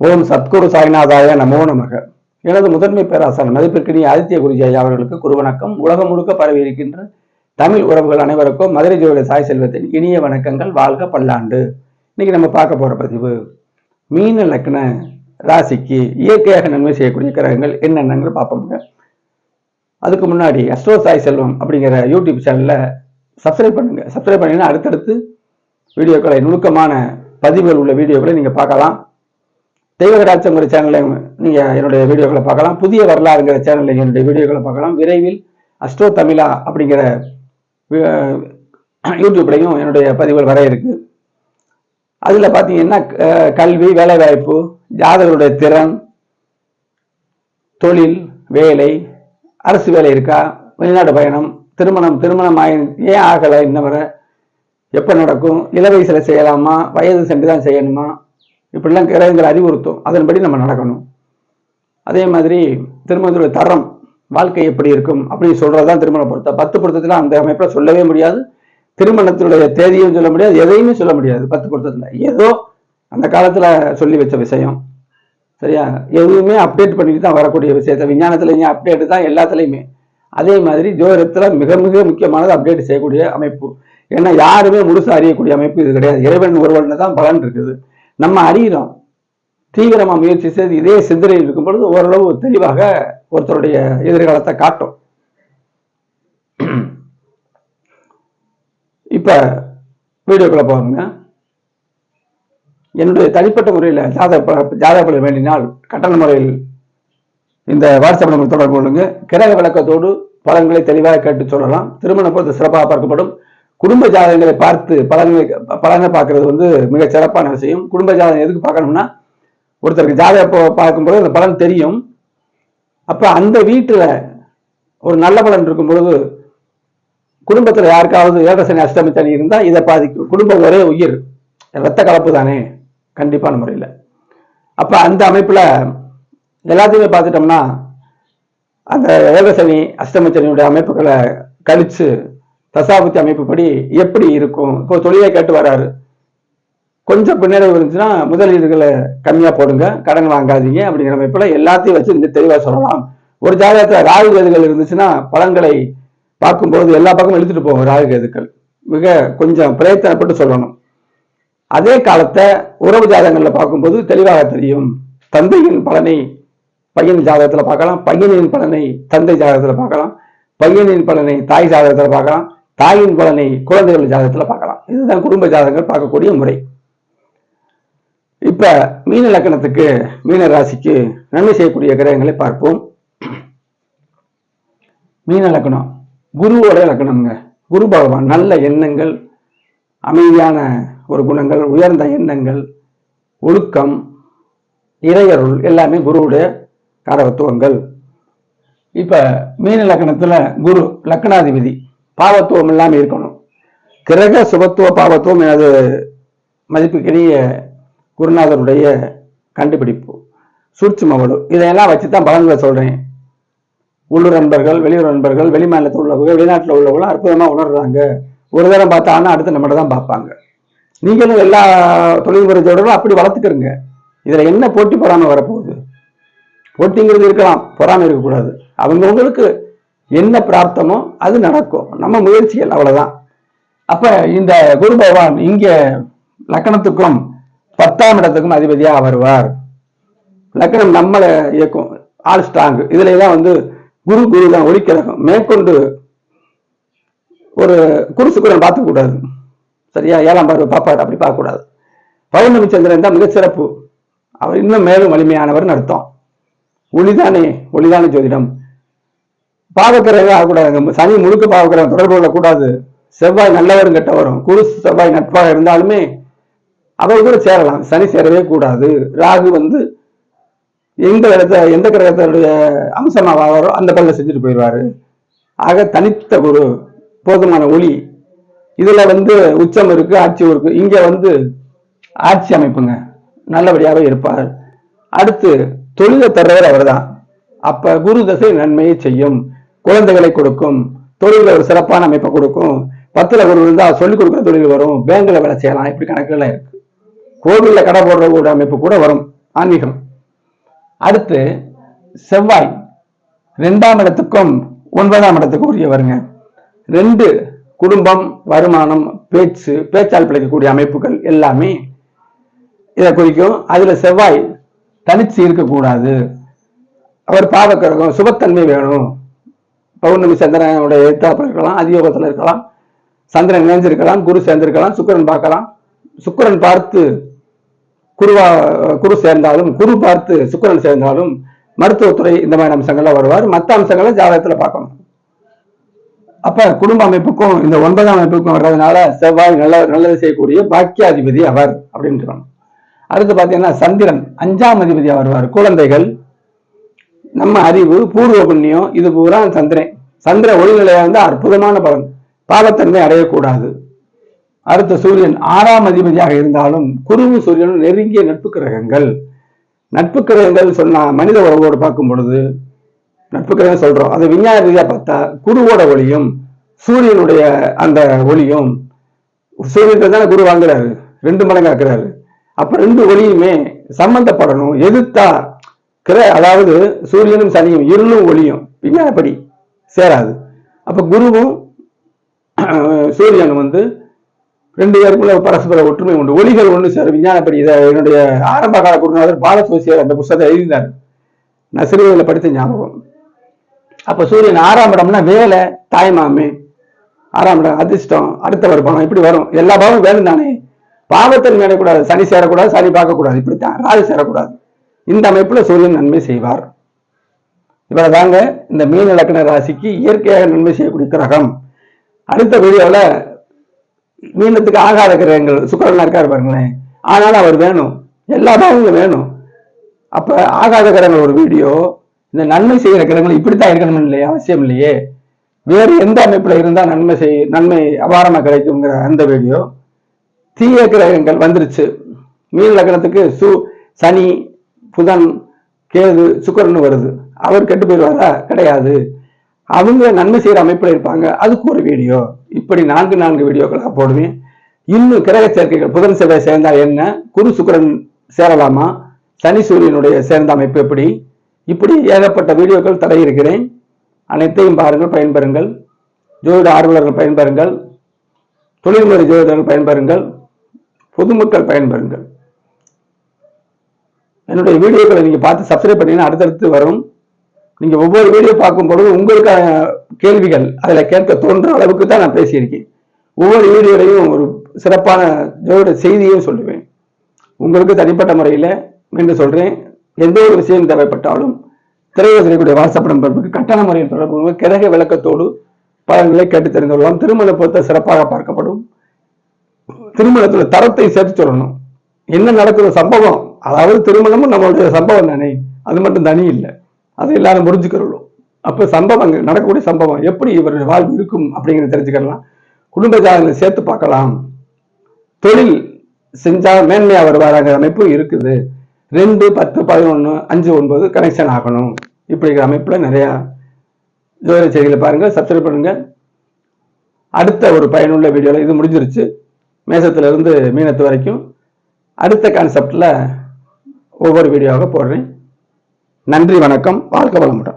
ஓம் சத்குரு சாய்நாதாய நமோ நமக. எனது முதன்மை பேராசர் மதிப்பிற்கினிய ஆதித்ய குருஜி ஐயா அவர்களுக்கு குருவணக்கம். உலகம் முழுக்க பரவி இருக்கின்ற தமிழ் உறவுகள் அனைவருக்கும் மதுரை ஜோதி சாய் செல்வத்தின் இனிய வணக்கங்கள். வாழ்க பல்லாண்டு. இன்னைக்கு நம்ம பார்க்க போற பதிவு மீன லக்ன ராசிக்கு இயற்கையாக நன்மை செய்யக்கூடிய கிரகங்கள் என்னென்னன்னு பார்ப்போம்ங்க. அதுக்கு முன்னாடி அஸ்ட்ரோ சாய் செல்வம் அப்படிங்கிற யூடியூப் சேனல்ல சப்ஸ்கிரைப் பண்ணுங்க. சப்ஸ்கிரைப் பண்ணீங்கன்னா அடுத்தடுத்து வீடியோக்களை நுணுக்கமான பதிவுகள் உள்ள வீடியோக்களை நீங்க பார்க்கலாம். தெய்வகடாச்சங்கிற சேனலில் நீங்கள் என்னுடைய வீடியோக்களை பார்க்கலாம். புதிய வரலாறுங்கிற சேனலில் என்னுடைய வீடியோக்களை பார்க்கலாம். விரைவில் அஸ்ட்ரோ தமிழா அப்படிங்கிற யூடியூப்லையும் என்னுடைய பதிவுகள் வர இருக்கு. அதில் பார்த்தீங்கன்னா கல்வி வேலைவாய்ப்பு ஜாதகருடைய திறன் தொழில் வேலை அரசு வேலை இருக்கா வெளிநாடு பயணம் திருமணம் திருமணம் ஆகி ஏன் ஆகலை இன்ன வரை எப்போ நடக்கும் இளவயசில் செய்யலாமா வயது சென்று தான் செய்யணுமா இப்படிலாம் கிரகங்கள் அறிவுறுத்தும். அதன்படி நம்ம நடக்கணும். அதே மாதிரி திருமணத்துடைய தரம் வாழ்க்கை எப்படி இருக்கும் அப்படின்னு சொல்றதுதான் திருமண பொருத்தம். பத்து பொருத்தத்துல அந்த அமைப்புல சொல்லவே முடியாது. திருமணத்தினுடைய தேதியும் சொல்ல முடியாது எதையுமே சொல்ல முடியாது பத்து பொருத்தத்துல. ஏதோ அந்த காலத்துல சொல்லி வச்ச விஷயம். சரியா? எதுவுமே அப்டேட் பண்ணிட்டு தான் வரக்கூடிய விஷயத்தை விஞ்ஞானத்துல அப்டேட் தான் எல்லாத்துலயுமே. அதே மாதிரி ஜோதிடத்துல மிக மிக முக்கியமானது அப்டேட் செய்யக்கூடிய அமைப்பு. ஏன்னா யாருமே முழுசா அறியக்கூடிய அமைப்பு இது கிடையாது. இறைவன் ஒருவன் தான் பலன் இருக்குது. நம்ம அறிகிறோம் தீவிரமா முயற்சி செய்து இதே சிந்தனையில் இருக்கும் பொழுது ஓரளவு தெளிவாக ஒருத்தருடைய எதிர்காலத்தை காட்டும். இப்ப வீடியோக்குள்ள போங்க என்னுடைய தனிப்பட்ட முறையில் ஜாதக ஜாதக வேண்டினால் கட்டண முறையில் இந்த வாட்ஸ்அப் நம்பர் தொடர்பு கொள்ளுங்க. கிரக விளக்கத்தோடு பலன்களை தெளிவாக கேட்டு சொல்லலாம். திருமண பொறுத்து சிறப்பாக பார்க்கப்படும். குடும்ப ஜாதகங்களை பார்த்து பலன்களை பலனை பார்க்கறது வந்து மிக சிறப்பான விஷயம். குடும்ப ஜாதகம் எதுக்கு பார்க்கணும்னா ஒருத்தருக்கு ஜாதகம் பார்க்கும்போது அந்த பலன் தெரியும். அப்போ அந்த வீட்டில் ஒரு நல்ல பலன் இருக்கும் பொழுது குடும்பத்தில் யாருக்காவது ஏகசனி அஷ்டமி தனி இருந்தால் இதை பாதிக்கும். குடும்பம் ஒரே உயிர். ரத்த கலப்பு தானே கண்டிப்பான முறையில் அப்போ அந்த அமைப்பில் எல்லாத்தையுமே பார்த்துட்டோம்னா அந்த ஏகசனி அஷ்டமச்சனியுடைய அமைப்புகளை கழித்து தசாபுத்தி அமைப்புப்படி எப்படி இருக்கும்? இப்போ தொழிலை கேட்டு வராரு. கொஞ்சம் பின்னடைவு இருந்துச்சுன்னா முதலீடுகளை கம்மியாக போடுங்க கடன் வாங்காதீங்க அப்படிங்கிற அமைப்பில் எல்லாத்தையும் வச்சு இந்த தெளிவாக சொல்லலாம். ஒரு ஜாதகத்தில் ராகு கேதுகள் இருந்துச்சுன்னா பலன்களை பார்க்கும்போது எல்லா பக்கமும் இழுத்துட்டு போகும் ராகு கேதுக்கள். மிக கொஞ்சம் பிரயத்தனப்பட்டு சொல்லணும். அதே காலத்தை உறவு ஜாதகங்களில் பார்க்கும்போது தெளிவாக தெரியும். தந்தையின் பலனை பையன் ஜாதகத்தில் பார்க்கலாம் பையனின் பலனை தந்தை ஜாதகத்தில் பார்க்கலாம் பையனின் பலனை தாய் ஜாதகத்தில் பார்க்கலாம். தாயின் குழந்தை குழந்தைகள் ஜாதகத்தில் பார்க்கலாம். இதுதான் குடும்ப ஜாதகங்கள் பார்க்கக்கூடிய முறை. இப்ப மீன லக்கணத்துக்கு மீன ராசிக்கு நன்மை செய்யக்கூடிய கிரகங்களை பார்ப்போம். மீன லக்கணம் குருவோட லக்கணம்ங்க. குரு பகவான் நல்ல எண்ணங்கள் அமைதியான ஒரு குணங்கள் உயர்ந்த எண்ணங்கள் ஒழுக்கம் இறையருள் எல்லாமே குருவுடைய காரகத்துவங்கள். இப்ப மீன லக்கணத்துல குரு லக்கணாதிபதி. பாவத்துவம் இல்லாமல் இருக்கணும். கிரக சுபத்துவ பாவத்துவம் எனது மதிப்புக்கினிய குருநாதருடைய கண்டுபிடிப்பு. சூட்சுமவலு இதையெல்லாம் வச்சு தான் பலன்களை சொல்கிறேன் உள்ளூர் நண்பர்கள் வெளியூர் நண்பர்கள் வெளிமாநிலத்தில் உள்ளவங்க வெளிநாட்டில் உள்ளவங்களும் அற்புதமாக உணர்றாங்க. ஒரு தரம் பார்த்தா அடுத்து நம்மகிட்ட தான் பார்ப்பாங்க. நீங்களும் எல்லா தொழில்முறை ஜோடரும் அப்படி வளர்த்துக்கிறங்க இதில் என்ன போட்டி பொறாமல் வரப்போகுது? போட்டிங்கிறது இருக்கலாம் பொறாமல் இருக்கக்கூடாது. அவங்கவுங்களுக்கு என்ன பிராப்தமோ அது நடக்கும். நம்ம முயற்சிகள் அவ்வளவுதான். அப்ப இந்த குரு பகவான் இங்க லக்கணத்துக்கும் பத்தாம் இடத்துக்கும் அதிபதியா வருவார். லக்கணம் நம்மளை இயக்கும். ஆல் ஸ்ட்ராங் இதுல தான் வந்து குரு குரு தான் ஒழிக்கிறகம் மேற்கொண்டு ஒரு குருசுக்குரன் பார்த்துக்கூடாது. சரியா? ஏழாம் பார்வை பாப்பாரு அப்படி பார்க்க கூடாது பௌர்ணமி சந்திரன் தான் மிகச்சிறப்பு அவர் இன்னும் மேலும் வலிமையானவர்னு அர்த்தம். ஒளிதானே? ஒளிதானே ஜோதிடம். பாவக்கிரகம் ஆகக்கூடாது சனி முழுக்க பாவக்கிரகம் தொடர்பு கொள்ளக்கூடாது. செவ்வாய் நல்லவரும் கெட்டவரும் குரு செவ்வாய் நட்பாக இருந்தாலுமே அவர் கூட சேரலாம். சனி சேரவே கூடாது. ராகு வந்து எந்த இடத்த எந்த கிரகத்தினுடைய அம்சமாக ஆகாரோ அந்த பல்ல செஞ்சுட்டு போயிடுவாரு. ஆக தனித்த குரு போதுமான ஒளி. இதுல வந்து உச்சம் இருக்கு ஆட்சி இருக்கு. இங்க வந்து ஆட்சி அமைப்புங்க. நல்லபடியாக இருப்பார். அடுத்து தொழிலை தர்றவர் அவர்தான். அப்ப குரு தசை நன்மையை செய்யும். குழந்தைகளை கொடுக்கும் தொழில ஒரு சிறப்பான அமைப்பை கொடுக்கும். பத்துல ஒரு இருந்தா சொல்லிக் கொடுக்குற தொழில் வரும் பேங்க்ல வேலை செய்யலாம் இப்படி கணக்குகள்லாம் இருக்கு. கோவில்ல கடை போடுற ஒரு அமைப்பு கூட வரும் ஆன்மீகம். அடுத்து செவ்வாய். ரெண்டாம் இடத்துக்கும் ஒன்பதாம் இடத்துக்கும் உரியவருங்க ரெண்டு குடும்பம் வருமானம் பேச்சு பேச்சால் பிழைக்கக்கூடிய அமைப்புகள் எல்லாமே இதை குறிக்கும். அதுல செவ்வாய் தனிச்சு இருக்கக்கூடாது. அவர் பாவக்கிரகம் சுபத்தன்மை வேணும். பௌர்ணமி சந்திரனுடைய எழுத்தாப்பில் இருக்கலாம் அதியோகத்தில் இருக்கலாம் சந்திரன் இணைஞ்சிருக்கலாம் குரு சேர்ந்திருக்கலாம் சுக்கரன் பார்க்கலாம். சுக்கரன் பார்த்து குருவா குரு சேர்ந்தாலும் குரு பார்த்து சுக்கரன் சேர்ந்தாலும் மருத்துவத்துறை இந்த மாதிரி அம்சங்கள்ல வருவார். மற்ற அம்சங்களை ஜாதகத்தில் பார்க்கணும். அப்ப குடும்ப அமைப்புக்கும் இந்த ஒன்பதாம் அமைப்புக்கும் வர்றதுனால செவ்வாய் நல்ல நல்லது செய்யக்கூடிய பாக்கியாதிபதி அவர் அப்படின்னு அடுத்து பார்த்தீங்கன்னா சந்திரன் அஞ்சாம் அதிபதியா வருவார். குழந்தைகள் நம்ம அறிவு பூர்வ புண்ணியம் இது பூரா சந்திரன். சந்திர ஒளிநிலையா இருந்தால் அற்புதமான பலன். பாவத்தன்மை அடையக்கூடாது. அடுத்த சூரியன் ஆறாம் அதிபதியாக இருந்தாலும் குருவும் சூரியனும் நெருங்கிய நட்பு கிரகங்கள். நட்பு கிரகங்கள் சொன்னா மனித உறவோடு பார்க்கும் பொழுது நட்பு கிரகம் சொல்றோம். அது விஞ்ஞான ரீதியா பார்த்தா குருவோட ஒளியும் சூரியனுடைய அந்த ஒளியும் சூரியன் தானே குரு வாங்குறாரு. ரெண்டு மடங்காக்குறாரு அப்ப ரெண்டு ஒளியுமே சம்பந்தப்படணும். எதிர்த்தா கிர அதாவது சூரியனும் சனியும் இருளும் ஒளியும். விஞ்ஞானப்படி சேராது. அப்ப குருவும் சூரியனும் வந்து ரெண்டு பேருக்குள்ள பரஸ்பர ஒற்றுமை உண்டு. ஒளிகள் ஒன்று சார் விஞ்ஞானப்படி இதை என்னுடைய ஆரம்ப கால குருநாதர் பாலசோசியர் அந்த புத்தகத்தை எழுதினார் நான் சிறுவர்களை படித்த ஞாபகம். அப்ப சூரியன் ஆறாம் இடம்னா வேலை தாய்மாமே ஆறாம் இடம் அதிர்ஷ்டம் அடுத்த வருமானம் இப்படி வரும். எல்லா பாவமும் வேணும் தானே? பாவத்தில் மேடக்கூடாது சனி சேரக்கூடாது சனி பார்க்கக்கூடாது. இப்படித்தான். ராகு சேரக்கூடாது. இந்த அமைப்பில் சூரியன் நன்மை செய்வார். இவர் தாங்க இந்த மீன் இலக்கண ராசிக்கு இயற்கையாக நன்மை செய்யக்கூடிய கிரகம். அடுத்த வீடியோவில் மீனத்துக்கு ஆகாத கிரகங்கள் சுக்கரனாக இருக்கார் பாருங்களேன். ஆனாலும் அவர் வேணும். எல்லா பாகங்களும் வேணும். அப்போ ஆகாத கிரகங்கள் ஒரு வீடியோ. இந்த நன்மை செய்கிற கிரகங்கள் இப்படித்தான் இருக்கணும் இல்லையா அவசியம் இல்லையே. வேறு எந்த அமைப்பில் இருந்தால் நன்மை செய் நன்மை அபாரமாக கிடைக்குங்கிற அந்த வீடியோ. தீய கிரகங்கள் வந்துருச்சு. மீன் லக்னத்துக்கு சு சனி புதன் கேது சுக்கரன் வருது. அவர் கெட்டு போயிடுவாரா? கிடையாது. அவங்க நன்மை செய்யற அமைப்புல இருப்பாங்க. அதுக்கு ஒரு வீடியோ. இப்படி நான்கு நான்கு வீடியோக்களாக போடுவேன். இன்னும் கிரக சேர்க்கைகள் புதன் செவ்வாய் சேர்ந்தா என்ன? குரு சுக்கிரன் சேரலாமா? சனி சூரியனுடைய சேர்ந்த அமைப்பு எப்படி? இப்படி ஏகப்பட்ட வீடியோக்கள் தடை இருக்கிறேன். அனைத்தையும் பாருங்கள் பயன்பெறுங்கள். ஜோதிட ஆர்வலர்கள் பயன்பெறுங்கள். தொழில்முறை ஜோதிடர்கள் பயன்பெறுங்கள். பொதுமக்கள் பயன்பெறுங்கள். என்னுடைய வீடியோக்களை நீங்கள் பார்த்து சப்ஸ்கிரைப் பண்ணீங்கன்னா அடுத்தடுத்து வரும். நீங்கள் ஒவ்வொரு வீடியோ பார்க்கும் பொழுது உங்களுக்கான கேள்விகள் அதில் கேட்க தோன்ற அளவுக்கு தான் நான் பேசியிருக்கேன். ஒவ்வொரு வீடியோலையும் ஒரு சிறப்பான ஜோட செய்தியும் சொல்லுவேன். உங்களுக்கு தனிப்பட்ட முறையில் மீண்டும் சொல்கிறேன் எந்த ஒரு விஷயம் தேவைப்பட்டாலும் திரைவசதிக்கூடிய வாட்ஸ்அப் நம்பருக்கு கட்டண முறையில் தொடர்பு கிரக விளக்கத்தோடு பலன்களை கேட்டு தெரிந்து கொள்ளலாம் திருமண பொறுத்த சிறப்பாக பார்க்கப்படும். திருமணத்தில் தரத்தை சேர்த்து சொல்லணும். என்ன நடக்குது சம்பவம்? அதாவது திருமணமும் நம்மளுடைய சம்பவம் தானே? அது மட்டும் தனி இல்லை. அதை எல்லாரும் புரிஞ்சுக்கிறோம். அப்போ சம்பவங்கள் நடக்கக்கூடிய சம்பவம். எப்படி இவருடைய வாழ்வு இருக்கும் அப்படிங்கிறத தெரிஞ்சுக்கலாம். குடும்ப ஜாதகங்களை சேர்த்து பார்க்கலாம். தொழில் செஞ்சா மேன்மையா வருவாராங்கிற அமைப்பு இருக்குது. ரெண்டு பத்து பதினொன்று அஞ்சு ஒன்பது கனெக்ஷன் ஆகணும். இப்படிங்கிற அமைப்பில் நிறையா ஜோதிட செய்திகளை பாருங்கள் சப்ஸ்கிரைப் பண்ணுங்க. அடுத்த ஒரு பயனுள்ள வீடியோவில் இது முடிஞ்சிருச்சு. மேசத்துலேருந்து மீனத்து வரைக்கும். அடுத்த கான்செப்டில் ஒவ்வொரு வீடியோவாக போடுறேன். நன்றி வணக்கம். வாழ்க்கை வளமுடன்.